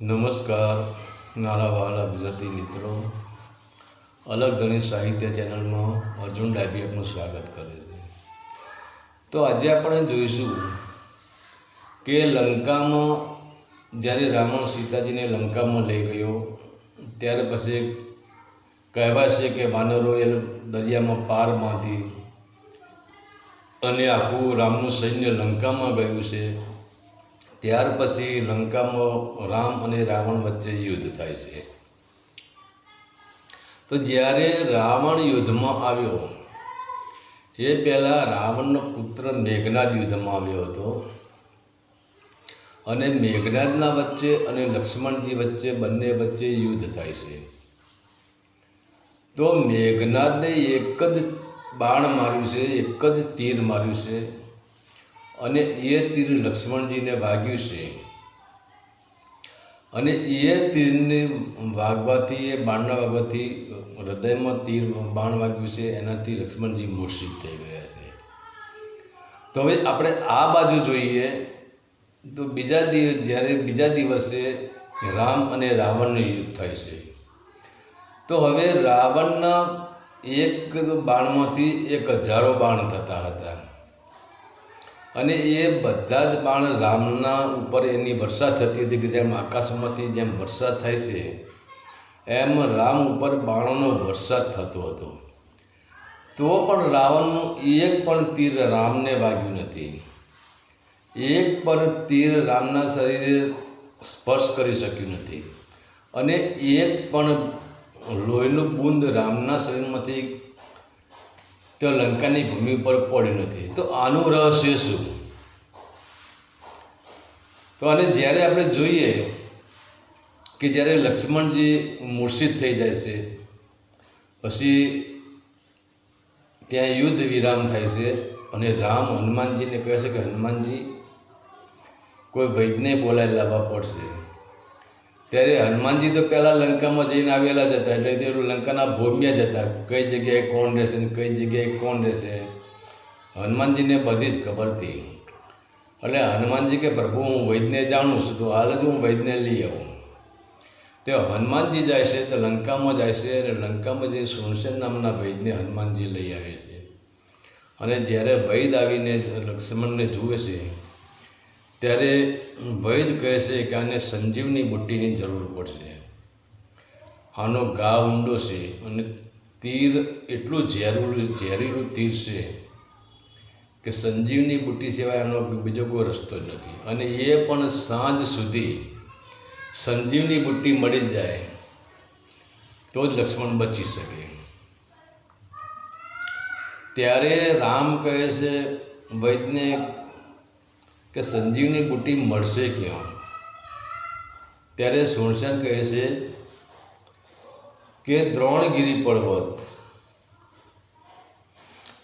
નમસ્કાર, મારા વાલા ગુજરાતી મિત્રો. અલગ ઘણી સાહિત્ય ચેનલમાં અર્જુન આપનું સ્વાગત કરે છે. તો આજે આપણે જોઈશું કે લંકામાં જ્યારે રાવણ સીતાજીને લંકામાં લઈ ગયો, ત્યારે પછી કહેવાય છે કે વાનરોએ દરિયામાં પાર બાંધી અને આખું રામનું સૈન્ય લંકામાં ગયું છે. ત્યાર પછી લંકામાં રામ અને રાવણ વચ્ચે યુદ્ધ થાય છે. તો જ્યારે રાવણ યુદ્ધમાં આવ્યો, એ પહેલાં રાવણનો પુત્ર મેઘનાદ યુદ્ધમાં આવ્યો હતો. અને મેઘનાદના વચ્ચે અને લક્ષ્મણજી વચ્ચે બંને વચ્ચે યુદ્ધ થાય છે. તો મેઘનાદને એક જ બાણ માર્યું છે, એક જ તીર માર્યું છે. અને એ તીર લક્ષ્મણજીને વાગ્યું છે. અને એ તીરને વાગવાથી એ બાણના વાગવાથી હૃદયમાં તીર બાણ વાગ્યું છે, એનાથી લક્ષ્મણજી મૂર્છિત થઈ ગયા છે. તો હવે આપણે આ બાજુ જોઈએ. તો બીજા દિવસ જ્યારે બીજા દિવસે રામ અને રાવણનું યુદ્ધ થાય છે. તો હવે રાવણના એક બાણમાંથી એક હજારો બાણ થતા હતા. અને એ બધા જ બાણ રામના ઉપર એની વર્ષા થતી હતી કે જેમ આકાશમાંથી જેમ વરસાદ થાય છે, એમ રામ ઉપર બાણોનો વરસાદ થતો હતો. તો પણ રાવણનું એક પણ તીર રામને વાગ્યું નથી. એક પણ તીર રામના શરીરે સ્પર્શ કરી શક્યું નથી. અને એક પણ લોહીનું બુંદ રામના શરીરમાંથી તે લંકાની ભૂમિ પર પડ્યું નથી. તો આનું રહસ્ય શું? તો આને જ્યારે આપણે જોઈએ કે જ્યારે લક્ષ્મણજી મૂર્છિત થઈ જાય છે, પછી ત્યાં યુદ્ધ વિરામ થાય છે અને રામ હનુમાનજીને કહે છે કે, હનુમાનજી, કોઈ વૈદને બોલાવી લાવવા પડશે. ત્યારે હનુમાનજી તો પહેલાં લંકામાં જઈને આવેલા જ હતા, એટલે તે લંકાના ભૂમ્યા જ હતા. કઈ જગ્યાએ કોણ રહેશે ને કઈ જગ્યાએ કોણ રહેશે? હનુમાનજીને બધી જ ખબર હતી. એટલે હનુમાનજી કે, પ્રભુ, હું વૈદને જાણું છું, તો હાલ જ હું વૈદને લઈ આવું. તે હનુમાનજી જાય છે, તો લંકામાં જાય છે, અને લંકામાં જે સુનસેન નામના વૈદને હનુમાનજી લઈ આવે છે. અને જ્યારે વૈદ આવીને લક્ષ્મણને જુએ છે ત્યારે વૈદ કહે છે કે આને સંજીવની બુટ્ટીની જરૂર પડશે. આનો ઘા ઊંડો છે અને તીર એટલું ઝેરું ઝેરીલું તીર છે કે સંજીવની બુટ્ટી સિવાય આનો બીજો કોઈ રસ્તો જ નથી. અને એ પણ સાંજ સુધી સંજીવની બુટ્ટી મળી જાય તો જ લક્ષ્મણ બચી શકે. ત્યારે રામ કહે છે, વૈદને કે સંજીવની બુટ્ટી મળશે ક્યાં? ત્યારે સોણસેન કહે છે કે દ્રોણગીરી પર્વત,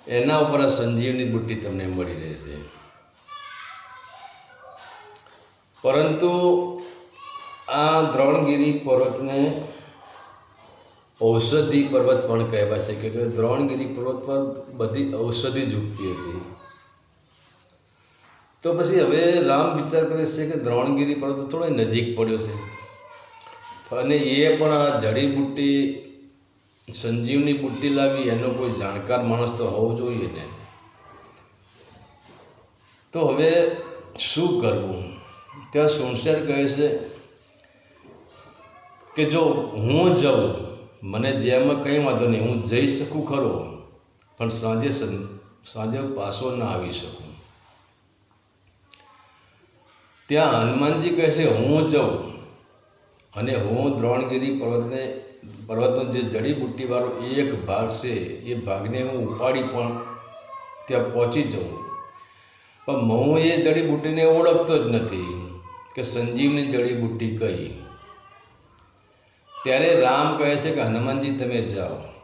એના ઉપર આ સંજીવની બુટ્ટી તમને મળી રહેશે. પરંતુ આ દ્રોણગીરી પર્વતને ઔષધિ પર્વત પણ કહેવાય છે કે દ્રોણગીરી પર્વત પર બધી ઔષધિ જ હતી. તો પછી હવે રામ વિચાર કરે છે કે દ્રોણગીરી તો થોડો નજીક પડ્યો છે. અને એ પણ આ જડીબુટ્ટી સંજીવની બુટ્ટી લાવી, એનો કોઈ જાણકાર માણસ તો હોવો જોઈએ ને. તો હવે શું કરવું? ત્યાં સુનસેર કહે છે કે જો હું જાઉં, મને જેમાં કંઈ વાંધો નહીં, હું જઈ શકું ખરો, પણ સાંજે સાંજે પાછો ના આવી શકું. ત્યાં હનુમાનજી કહે છે, હું જાઉં. અને હું દ્રોણગીરી પર્વતને, પર્વતનો જે જડીબુટ્ટીવાળો એક ભાગ છે, એ ભાગને હું ઉપાડી પણ ત્યાં પહોંચી જાઉં. પણ હું એ જડીબુટ્ટીને ઓળખતો જ નથી કે સંજીવની જડીબુટ્ટી કઈ. ત્યારે રામ કહે છે કે, હનુમાનજી, તમે જાઓ.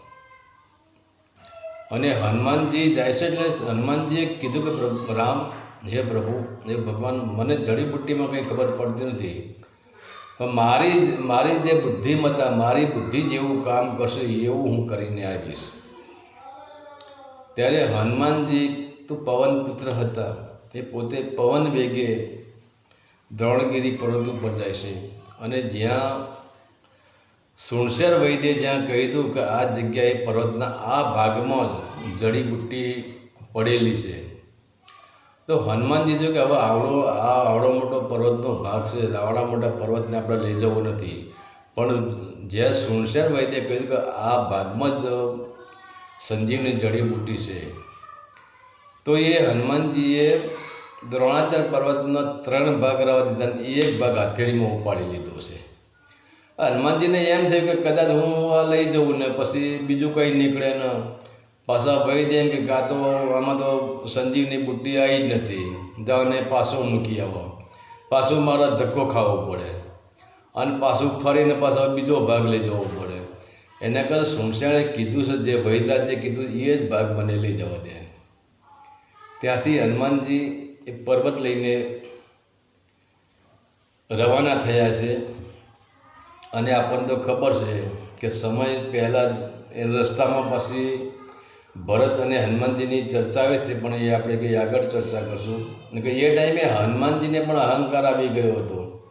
અને હનુમાનજી જાય છે એટલે હનુમાનજીએ કીધું કે રામ હે પ્રભુ, હે ભગવાન, મને જડીબુટ્ટીમાં કંઈ ખબર પડતી નથી. પણ મારી મારી જે બુદ્ધિમત્તા, મારી બુદ્ધિ જેવું કામ કરશે એવું હું કરીને આવીશ. ત્યારે હનુમાનજી તો પવન પુત્ર હતા. એ પોતે પવન વેગે દ્રોણગીરી પર્વત ઉપર જાય છે. અને જ્યાં સુણસેર વૈદ્ય જ્યાં કહ્યું કે આ જગ્યાએ પર્વતના આ ભાગમાં જ જડીબુટ્ટી પડેલી છે. તો હનુમાનજી જો કે હવે આવડો આ આવડો મોટો પર્વતનો ભાગ છે, આવડા મોટા પર્વતને આપણે લઈ જવો નથી. પણ જે સુણસેર વૈદ્ય કહ્યું કે આ ભાગમાં જ સંજીવની જડીબુટ્ટી છે. તો એ હનુમાનજીએ દ્રોણાચાર પર્વતના ત્રણ ભાગ રહેવા દીધા એ એક ભાગ હથેળીમાં ઉપાડી લીધો છે. હનુમાનજીને એમ થયું કે કદાચ હું આ લઈ જઉં ને પછી બીજું કંઈ નીકળે ને. પાછા ભાઈ દે કે ગા તો આમાં તો સંજીવની બુટ્ટી આવી જ નથી. જાઓ ને પાછો મૂકી આવો. પાછું મારે ધક્કો ખાવો પડે. અને પાછું ફરીને પાછો બીજો ભાગ લઈ જવો પડે. એના કરતાં સુણસાણે કીધું છે, જે વૈદરાજે કીધું એ જ ભાગ મને લઈ જવા દે. ત્યાંથી હનુમાનજી એ પર્વત લઈને રવાના થયા છે. અને આપણને તો ખબર છે કે સમય પહેલાં જ એ રસ્તામાં પછી ભરત અને હનુમાનજીની ચર્ચા આવે છે, પણ એ આપણે કંઈ આગળ ચર્ચા કરશું. કે એ ટાઈમે હનુમાનજીને પણ અહંકાર આવી ગયો હતો.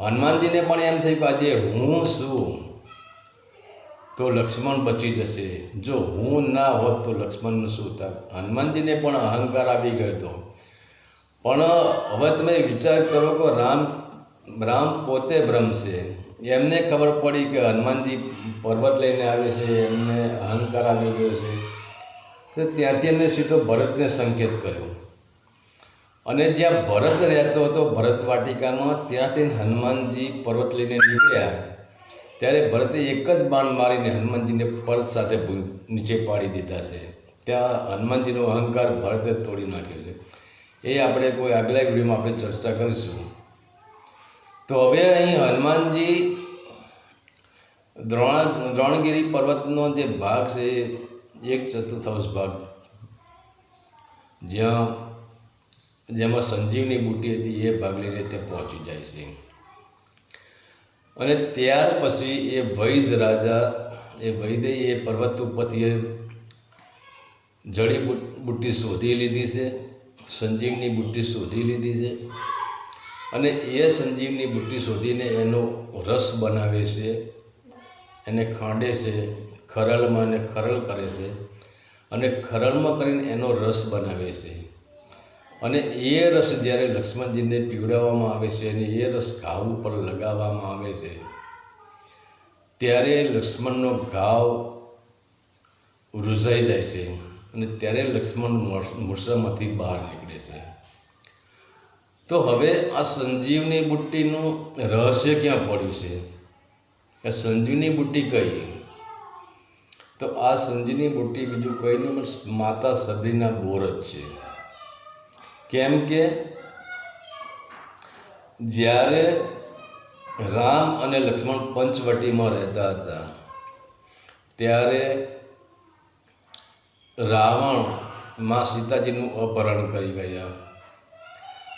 હનુમાનજીને પણ એમ થયું કે હું શું તો લક્ષ્મણ બચી જશે. જો હું ના હોત, તો લક્ષ્મણનું શું થાત? હનુમાનજીને પણ અહંકાર આવી ગયો હતો. પણ હવે તમે વિચાર કરો કે રામ રામ પોતે બ્રહ્મ છે. એમને ખબર પડી કે હનુમાનજી પર્વત લઈને આવે છે, એમને અહંકાર આવી ગયો છે. તો ત્યાંથી એમને સીધો ભરતને સંકેત કર્યો. અને જ્યાં ભરત રહેતો હતો ભરત વાટિકામાં, ત્યાંથી હનુમાનજી પર્વત લઈને નીકળ્યા. ત્યારે ભરતે એક જ બાણ મારીને હનુમાનજીને પર્વત સાથે નીચે પાડી દીધા છે. ત્યાં હનુમાનજીનો અહંકાર ભરતે તોડી નાખ્યો છે. એ આપણે કોઈ આગલા વિડીયોમાં આપણે ચર્ચા કરીશું. તો હવે અહીં હનુમાનજી દ્રોણ, દ્રોણગીરી પર્વતનો જે ભાગ છે એક ચતુર્થાંશ ભાગ. જ્યાં, જેમાં સંજીવની બુટી હતી, એ ભાગ લઈને તે પહોંચી જાય છે. અને ત્યાર પછી એ વૈદ રાજા, એ વૈદે એ પર્વત ઉપરથી એ જડી બુટ્ટી શોધી લીધી છે, સંજીવની બુટ્ટી શોધી લીધી છે. અને એ સંજીવની બુટ્ટી શોધીને એનો રસ બનાવે છે, એને ખાંડે છે ખરલમાં એને ખરલ કરે છે અને ખરલમાં કરીને એનો રસ બનાવે છે. અને એ રસ જ્યારે લક્ષ્મણજીને પીવડાવવામાં આવે છે અને એ રસ ઘાવ ઉપર લગાવવામાં આવે છે, ત્યારે લક્ષ્મણનો ઘાવ રૂઝાઈ જાય છે અને ત્યારે લક્ષ્મણ મૂર્છ- મૂર્છામાંથી બહાર નીકળે છે. તો હવે આ સંજીવની બુટ્ટીનું રહસ્ય ક્યાં પડ્યું છે? કે સંજીવની બુટ્ટી કઈ? તો આ સંજીની બુટ્ટી બીજું કંઈ નહીં, પણ માતા સબરીના બોર જ છે. કેમ કે જ્યારે રામ અને લક્ષ્મણ પંચવટીમાં રહેતા હતા, ત્યારે રાવણમાં સીતાજીનું અપહરણ કરી ગયા.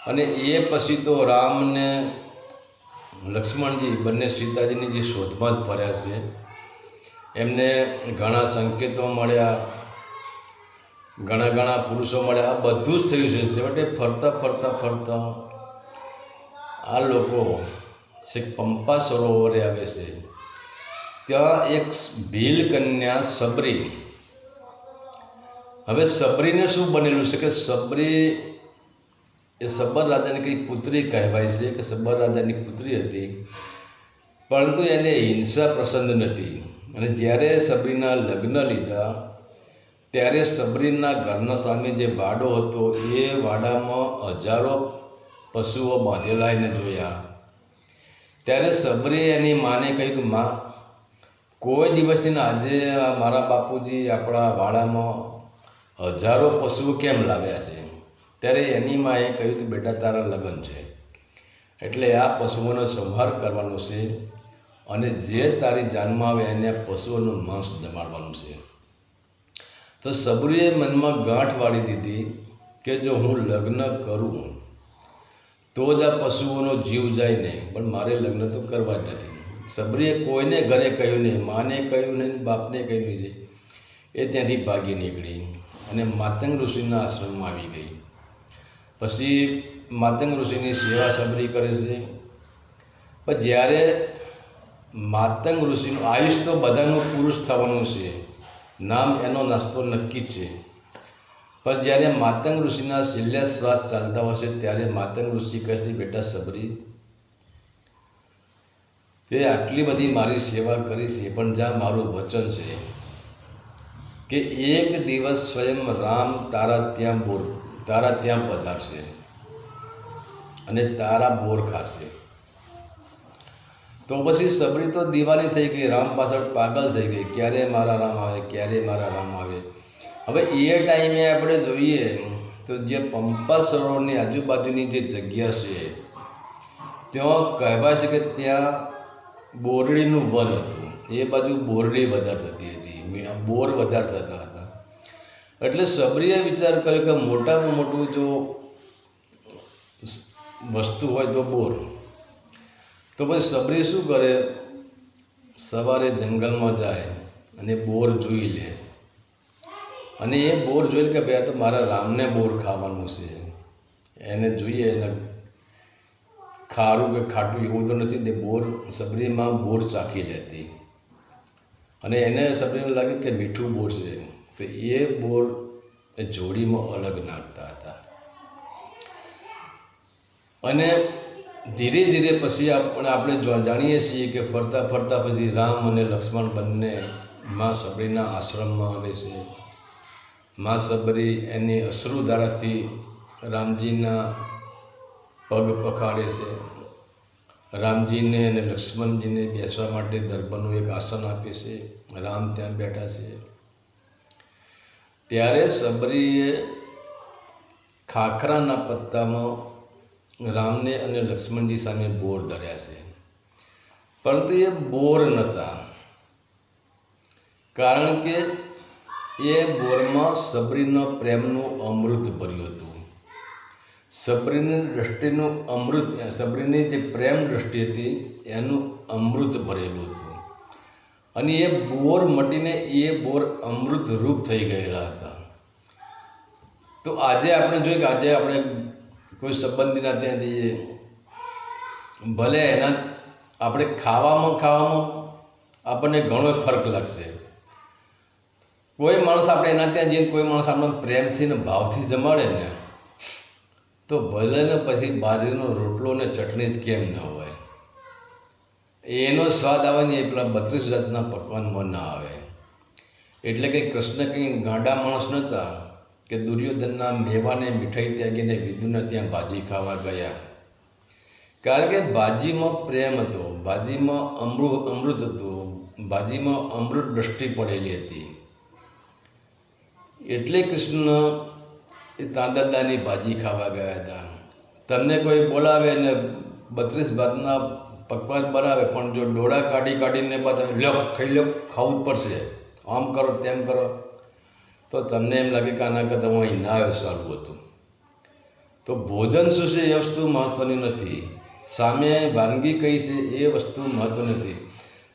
અને એ પછી તો રામને લક્ષ્મણજી બંને સીતાજીની જે શોધમાં જ ફર્યા છે એમને ઘણા સંકેતો મળ્યા, ઘણા ઘણા પુરુષો મળ્યા. આ બધું જ થયું છે. છેવટે ફરતા ફરતા ફરતા આ લોકો છેક પંપા સરોવરે આવે છે. ત્યાં એક ભીલ કન્યા સબરી. હવે સબરીને શું બનેલું છે કે સબરી એ સબર રાજાની કંઈક પુત્રી કહેવાય છે કે સબર રાજાની પુત્રી હતી. પરંતુ એને હિંસા પસંદ નથી. અને જ્યારે સબરીના લગ્ન લીધા, ત્યારે સબરીના ઘરના સામે જે વાડો હતો, એ વાડામાં હજારો પશુઓ બાંધેલા એને જોયા. ત્યારે સબરી એની માને કહ્યું કે, માં, કોઈ દિવસની આજે મારા બાપુજી આપણા વાડામાં હજારો પશુઓ કેમ લાવ્યા છે? ત્યારે એની માએ કહ્યું કે, બેટા, તારા લગ્ન છે. એટલે આ પશુઓનો સંહાર કરવાનો છે. અને જે તારી જાનમાં આવે એને પશુઓનું માંસ જમાડવાનું છે. તો સબરીએ મનમાં ગાંઠ વાળી દીધી કે જો હું લગ્ન કરું, તો જ આ પશુઓનો જીવ જાય નહીં પણ મારે લગ્ન તો કરવા જ નથી. સબરીએ કોઈને ઘરે કહ્યું નહીં, માને કહ્યું નહીં, બાપને કહ્યું છે એ ત્યાંથી ભાગી નીકળી અને માતંગ ઋષિના આશ્રમમાં આવી ગઈ. પછી માતંગ ઋષિની સેવા સબરી કરે છે. પણ જ્યારે માતંગ ઋષિનું આયુષ તો બધાનું પુરુષ થવાનું છે. નામ એનો નાસ્તો નક્કી જ છે. પણ જ્યારે માતંગ ઋષિના છેલ્લા શ્વાસ ચાલતા હશે ત્યારે માતંગ ઋષિ કહેશે બેટા સબરી, તે આટલી બધી મારી સેવા કરી છે પણ જ્યાં મારું વચન છે. કે એક દિવસ સ્વયં રામ તારા ત્યાં બોર, તારા ત્યાં પધારશે અને તારા બોર ખાશે. તો પછી સબરી તો દિવાળી થઈ ગઈ, રામ પાછળ પાગલ થઈ ગઈ. ક્યારે મારા રામ આવે, ક્યારે મારા રામ આવે? હવે એ ટાઈમે આપણે જોઈએ તો જે પંપા સરોવરની આજુબાજુની જે જગ્યા છે, ત્યાં કહેવાય છે કે ત્યાં બોરડીનું વન હતું. એ બાજુ બોરડી વધારે થતી હતી. બોર વધારે થતા હતા. એટલે સબરીએ વિચાર કર્યો કે મોટામાં મોટું જો વસ્તુ હોય તો બોર. તો પછી સબરી શું કરે? સવારે જંગલમાં જાય અને બોર જોઈ લે. અને એ બોર જોઈને કે ભાઈ તો મારા રામને બોર ખાવાનું છે. એને જોઈએ એને ખારું કે ખાટું એવું તો નથી તે બોર સબરીમાં બોર ચાખી લેતી. અને એને સબરીને લાગે કે મીઠું બોર છે. તો એ બોર જોડીમાં અલગ નાખતા હતા. અને ધીરે ધીરે પછી આપણે આપણે જાણીએ છીએ કે ફરતા ફરતા પછી રામ અને લક્ષ્મણ બંને મા સબરીના આશ્રમમાં આવે છે. મા સબરી એની અશ્રુધારાથી રામજીના પગ પખાડે છે. રામજીને અને લક્ષ્મણજીને બેસવા માટે દર્ભનું એક આસન આપે છે. રામ ત્યાં બેઠા છે. ત્યારે સબરીએ ખાખરાના પત્તામાં રામને અને લક્ષ્મણજી સામે બોર ધર્યા છે. પરંતુ એ બોર નહોતા. કારણ કે એ બોરમાં સબરીનો પ્રેમનું અમૃત ભર્યું હતું. સબરીની દ્રષ્ટિનું અમૃત, સબરીની જે પ્રેમ દ્રષ્ટિ હતી, એનું અમૃત ભરેલું હતું. અને એ બોર મટીને એ બોર અમૃત રૂપ થઈ ગયેલા હતા. તો આજે આપણે જોઈએ કે આજે આપણે કોઈ સંબંધીના ત્યાં જઈએ ભલે એના આપણે ખાવામાં ખાવામાં આપણને ઘણો ફરક લાગશે. કોઈ માણસ આપણે એના ત્યાં જઈને કોઈ માણસ આપણને પ્રેમથી ને ભાવથી જમાડે ને, તો ભલે ને પછી બાજરીનો રોટલો ને ચટણી જ કેમ ન હોય. એનો સ્વાદ આવે ને એ પેલા બત્રીસ જાતના પકવાનમાં ના આવે. એટલે કે કૃષ્ણ કંઈ ગાંડા માણસ નહોતા. કે દુર્યોધનના મેવાને મીઠાઈ ત્યાગીને વિદુને ત્યાં ભાજી ખાવા ગયા. કારણ કે ભાજીમાં પ્રેમ હતો, ભાજીમાં અમૃત અમૃત હતું, ભાજીમાં અમૃત દ્રષ્ટિ પડેલી હતી. એટલે કૃષ્ણ એ તાંદાદાની ભાજી ખાવા ગયા હતા. તમને કોઈ બોલાવે ને બત્રીસ ભાતના પકવાન બનાવે, પણ જો ડોળા કાઢી કાઢીને બધા લ્યો, ખાઈ લો ખાવું પડશે. આમ કરો, તેમ કરો. તો તમને એમ લાગે કે આના કરતાં હું અહીં ના સારું હતું. તો ભોજન શું છે એ વસ્તુ મહત્ત્વની નથી. સામે વાનગી કઈ છે એ વસ્તુ મહત્ત્વ નથી.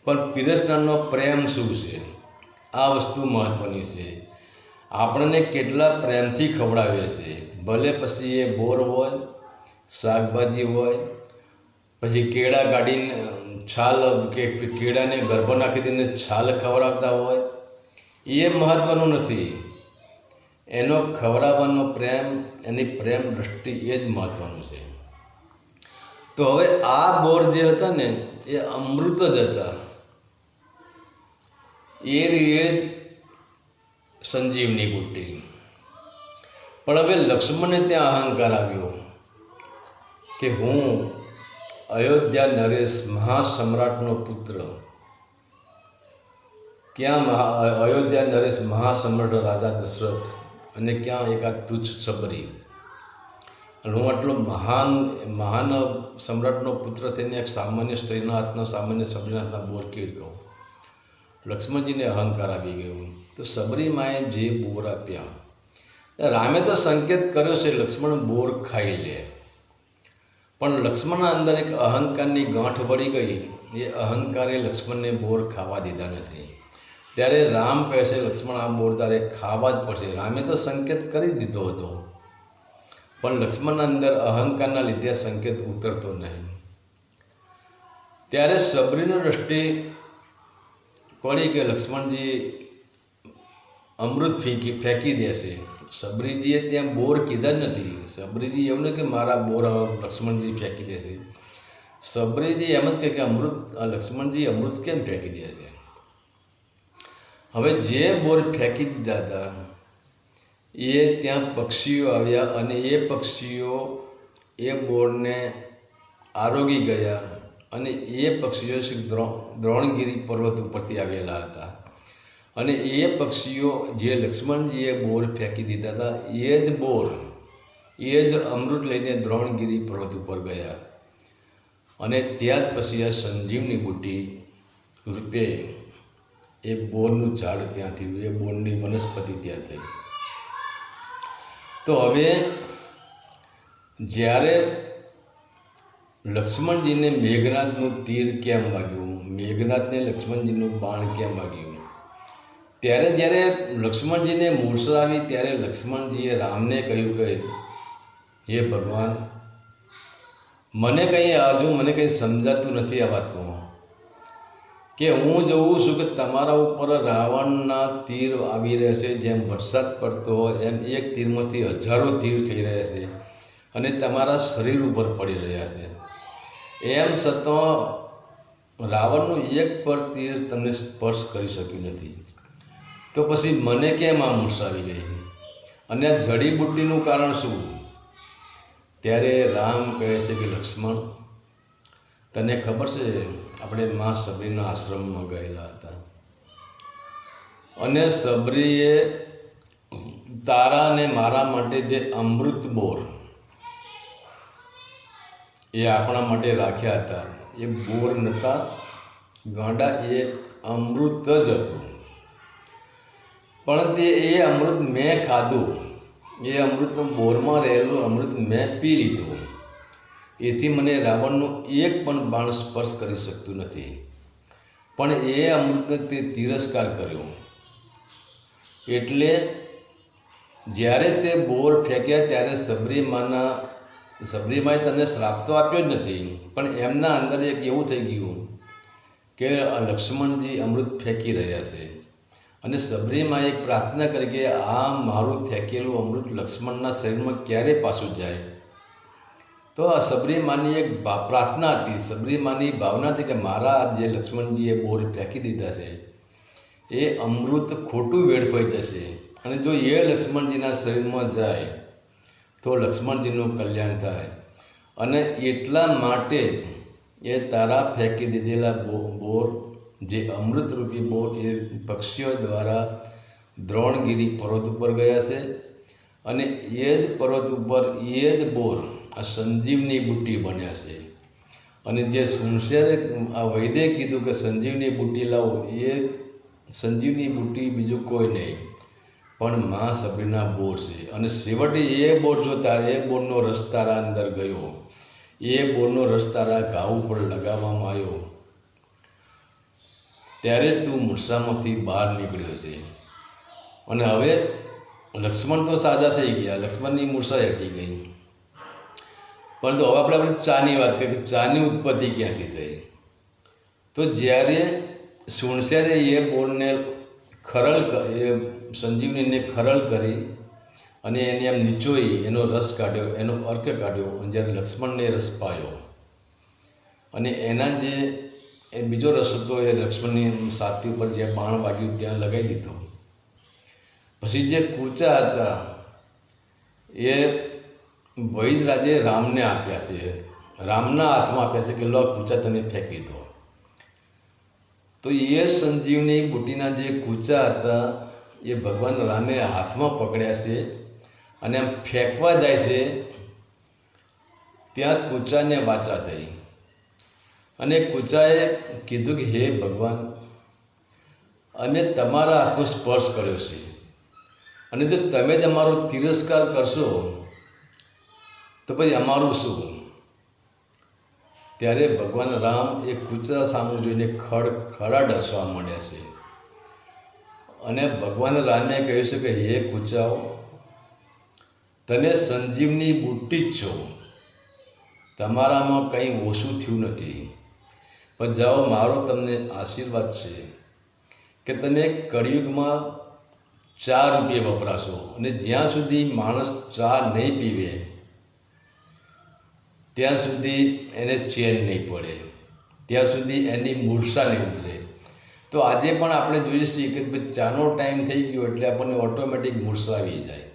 પણ પીરસનારનો પ્રેમ શું છે? આ વસ્તુ મહત્ત્વની છે. આપણને કેટલા પ્રેમથી ખવડાવે છે. ભલે પછી એ બોર હોય, શાકભાજી હોય, પછી કેળા કાઢીને, છાલ કે કેળાને ગર્ભ નાખી દઈને છાલ ખવડાવતા હોય, એ મહત્ત્વનું નથી. એનો ખવડાવવાનો પ્રેમ, એની પ્રેમ દ્રષ્ટિ એ જ મહત્ત્વનું છે. તો હવે આ બોર જે હતા ને, એ અમૃત જ હતા. એ રીએ જ સંજીવની બુટ્ટી. પણ હવે લક્ષ્મણને ત્યાં અહંકાર આવ્યો કે હું અયોધ્યા નરેશ મહાસમ્રાટનો પુત્ર. ક્યાં અયોધ્યા નરેશ મહાસમ્રાટ રાજા દશરથ? અને ક્યાં એકાદ તુચ્છ અને હું આટલો મહાન મહાન સમ્રાટનો પુત્ર થઈને એક સામાન્ય સ્ત્રીના હાથના, સામાન્ય સબરીના હાથના બોર કેવી કહું? લક્ષ્મણજીને અહંકાર આવી ગયો. તો સબરી માએ જે બોર આપ્યા રામે તો સંકેત કર્યો છે, લક્ષ્મણ બોર ખાઈ લે. પણ લક્ષ્મણના અંદર એક અહંકારની ગાંઠ વળી ગઈ. એ અહંકારે લક્ષ્મણને બોર ખાવા દીધા નથી. ત્યારે રામ કહે છે, લક્ષ્મણ, આ બોર તારે ખાવા જ પડશે. રામે તો સંકેત કરી દીધો હતો. પણ લક્ષ્મણના અંદર અહંકારના લીધે સંકેત ઉતરતો નહીં. ત્યારે સબરીનો દ્રષ્ટિ પડી કે લક્ષ્મણજી અમૃત ફેંકી ફેંકી દેશે સબરીજીએ ત્યાં બોર કીધા જ નથી. સબરીજી એવું નહીં કે મારા બોર લક્ષ્મણજી ફેંકી દેશે. સબરીજી એમ જ કહે કે અમૃત લક્ષ્મણજી અમૃત કેમ ફેંકી દેશે હવે જે બોર ફેંકી દીધા હતા એ ત્યાં પક્ષીઓ આવ્યા અને એ પક્ષીઓ એ બોરને આરોગી ગયા અને એ પક્ષીઓ શ્રી દ્રો- દ્રોણગીરી પર્વત ઉપરથી આવેલા હતા. અને એ પક્ષીઓ જે લક્ષ્મણજીએ બોર ફેંકી દીધા હતા, એ જ બોર, એ જ અમૃત લઈને દ્રોણગીરી પર્વત ઉપર ગયા. અને ત્યાં જ પછી આ સંજીવની બુટ્ટી રૂપે એ બોરનું ઝાડ ત્યાં થયું, એ બોરની વનસ્પતિ ત્યાં થઈ. તો હવે જ્યારે લક્ષ્મણજીને મેઘનાથનું તીર કેમ વાગ્યું? મેઘનાથને લક્ષ્મણજીનું બાણ કેમ વાગ્યું? ત્યારે જ્યારે લક્ષ્મણજીને મૂર્છા આવી, ત્યારે લક્ષ્મણજીએ રામને કહ્યું કે, હે ભગવાન, મને કંઈ હજુ મને કંઈ સમજાતું નથી આ વાતનું કે હું જોઉં છું કે તમારા ઉપર રાવણના તીર આવી રહેશે, જેમ વરસાદ પડતો હોય, એમ એક તીરમાંથી હજારો તીર થઈ રહ્યા છે અને તમારા શરીર ઉપર પડી રહ્યા છે. એમ છતાં રાવણનું એક પર તીર તમને સ્પર્શ કરી શક્યું નથી. તો પછી મને કેમ આ મૂર્છા આવી ગઈ? અને જડીબુટ્ટીનું કારણ શું? ત્યારે રામ કહે છે કે, લક્ષ્મણ, તને ખબર છે આપણે મા સબરીના આશ્રમમાં ગયેલા હતા. અને સબરીએ તારા ને મારા માટે જે અમૃત બોર એ આપણા માટે રાખ્યા હતા. એ બોર નહોતા ગાંડા એ અમૃત જ હતું. પણ તે એ અમૃત મેં ખાધું. એ અમૃત બોરમાં રહેલું અમૃત મેં પી લીધું. એથી મને રાવણનો એક પણ બાણ સ્પર્શ કરી શકતું નથી. પણ એ અમૃતને તિરસ્કાર કર્યો. એટલે જ્યારે તે બોર ફેંક્યા ત્યારે સબરીમાના, સબરીમાએ તને શ્રાપ તો આપ્યો જ નથી. પણ એમના અંદર એક એવું થઈ ગયું કે લક્ષ્મણજી અમૃત ફેંકી રહ્યા છે. અને સબરીમાં એક પ્રાર્થના કરી કે આ મારું ફેંકેલું અમૃત લક્ષ્મણના શરીરમાં ક્યારે પાછું જાય? તો આ સબરીમાની એક પ્રાર્થના હતી. સબરીમાની ભાવના હતી કે મારા જે લક્ષ્મણજીએ બોર ફેંકી દીધા છે, એ અમૃત ખોટું વેડફાઈ જશે. અને જો એ લક્ષ્મણજીના શરીરમાં જાય, તો લક્ષ્મણજીનું કલ્યાણ થાય. અને એટલા માટે એ તારા ફેંકી દીધેલા બોર, જે અમૃતરૂપી બોર, એ પક્ષીઓ દ્વારા દ્રોણગીરી પર્વત ઉપર ગયા છે. અને એ જ પર્વત ઉપર એ જ બોર આ સંજીવની બુટ્ટી બન્યા છે. અને જે સુનશેરે આ વૈદે કીધું કે સંજીવની બુટ્ટી લાવો, એ સંજીવની બુટ્ટી બીજું કોઈ નહીં. પણ મા સબરીના બોર છે. અને છેવટે એ બોર જોતા એ બોરનો રસ તારા અંદર ગયો. એ બોરનો રસ તારા ઘાવ ઉપર લગાવવામાં આવ્યો. ત્યારે તું મૂર્છામાંથી બહાર નીકળ્યો છે. અને હવે લક્ષ્મણ તો સાજા થઈ ગયા. લક્ષ્મણની મૂર્છા હટી ગઈ. પરંતુ હવે આપણે આપણે ચાની વાત કરીએ કે ચાની ઉત્પત્તિ ક્યાંથી થઈ? તો જ્યારે સુણસેરે એ બોરને ખરળ એ સંજીવનીને ખરળ કરી અને એને એમ નીચોઈ, એનો રસ કાઢ્યો, એનો અર્ક કાઢ્યો, અને જ્યારે લક્ષ્મણને રસ પાયો અને એના જે એ બીજો રસ હતો એ લક્ષ્મણની સાથી ઉપર જે બાણ વાગ્યું ત્યાં લગાવી દીધો. પછી જે કૂચા હતા એ વૈદરાજે રામને આપ્યા છે. રામના હાથમાં આપ્યા છે કે, લો, કૂચા તને ફેંકી દો. તો એ સંજીવની બુટીના જે કૂચા હતા, એ ભગવાન રામે હાથમાં પકડ્યા છે અને આમ ફેંકવા જાય છે, ત્યાં કૂચાને વાચા થઈ. અને કૂચાએ કીધું કે, હે ભગવાન, અમે તમારા હાથનો સ્પર્શ કર્યો છે. અને જો તમે જ અમારો તિરસ્કાર કરશો તો પછી અમારું શું? ત્યારે ભગવાન રામ એ કૂતરા સામે જોઈને ખડ ખડા ડસવા માંડ્યા છે. અને ભગવાન રામે કહ્યું છે કે, હે કૂચાઓ તને સંજીવની બુટ્ટી જ છો. તમારામાં કંઈ ઓછું થયું નથી. પણ જાઓ, મારો તમને આશીર્વાદ છે કે તમે કળિયુગમાં ચા રૂપિયા વપરાશો અને જ્યાં સુધી માણસ ચા નહીં પીવે ત્યાં સુધી એને ચેન નહીં પડે. ત્યાં સુધી એની મૂર્છા નહીં ઉતરે. તો આજે પણ આપણે જોઈએ છીએ કે ભાઈ ચાનો ટાઈમ થઈ ગયો એટલે આપણને ઓટોમેટિક મૂર્છા આવી જાય.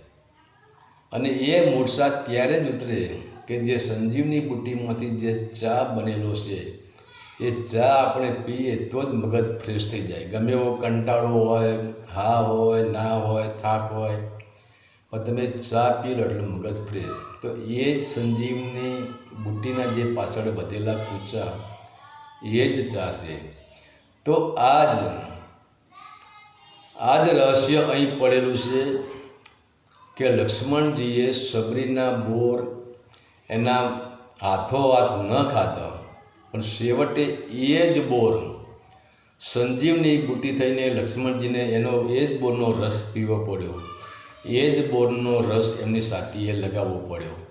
અને એ મૂર્છા ત્યારે જ ઉતરે કે જે સંજીવની બુટ્ટીમાંથી જે ચા બનેલો છે, એ ચા આપણે પીએ તો જ મગજ ફ્રેશ થઈ જાય. ગમે એવો કંટાળો હોય, હા હોય, ના હોય, થાક હોય પણ તમે ચા પી લો એટલે મગજ ફ્રેશ. તો એ સંજીવની બુટ્ટીના જે પાછળ વધેલા કૂચા, એ જ ચા છે. તો આ જ આ જ રહસ્ય અહીં પડેલું છે કે લક્ષ્મણજીએ સબરીના બોર એના હાથો હાથ ન ખાતા પણ છેવટે એ જ બોર સંજીવની બુટી થઈને લક્ષ્મણજીને એનો એ જ બોરનો રસ પીવો પડ્યો. એ જ બોરનો રસ એમની સાથીએ લગાવવો પડ્યો.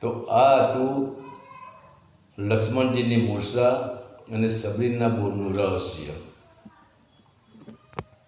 તો આ હતું લક્ષ્મણજીની મૂર્છા અને સબરીના બોરનું રહસ્ય.